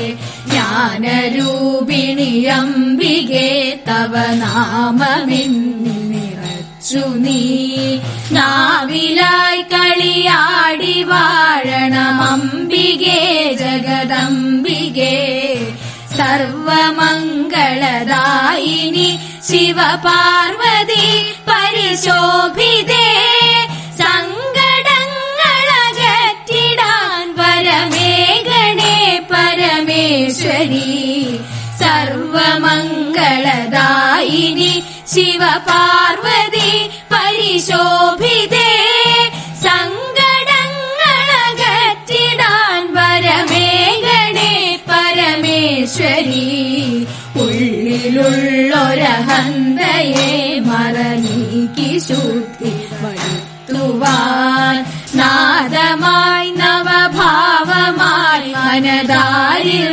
ജ്ഞാനരൂപിണിയംബികെ തവ നാമമിന്നിറച്ചു നീ. നാവിലായി കളിയാടി വാഴണമംബികെ ജഗദംബികെ. സർവമംഗളദായിനി ശിവപാർവതി പരിശോഭിതേ. പരമേശ്വരി സർവമംഗളദായിനി ശിവപാർവതി പരിശോഭിതേ. സങ്കടങ്ങളകറ്റിടാൻ വരമേഘണേ പരമേശ്വരി. ഉള്ളിലുള്ളൊരഹന്തയെ മറനീക്കി ശുദ്ധി വരുത്തുവാൻ നാദമായി നവഭാവമായി മനതാരിൽ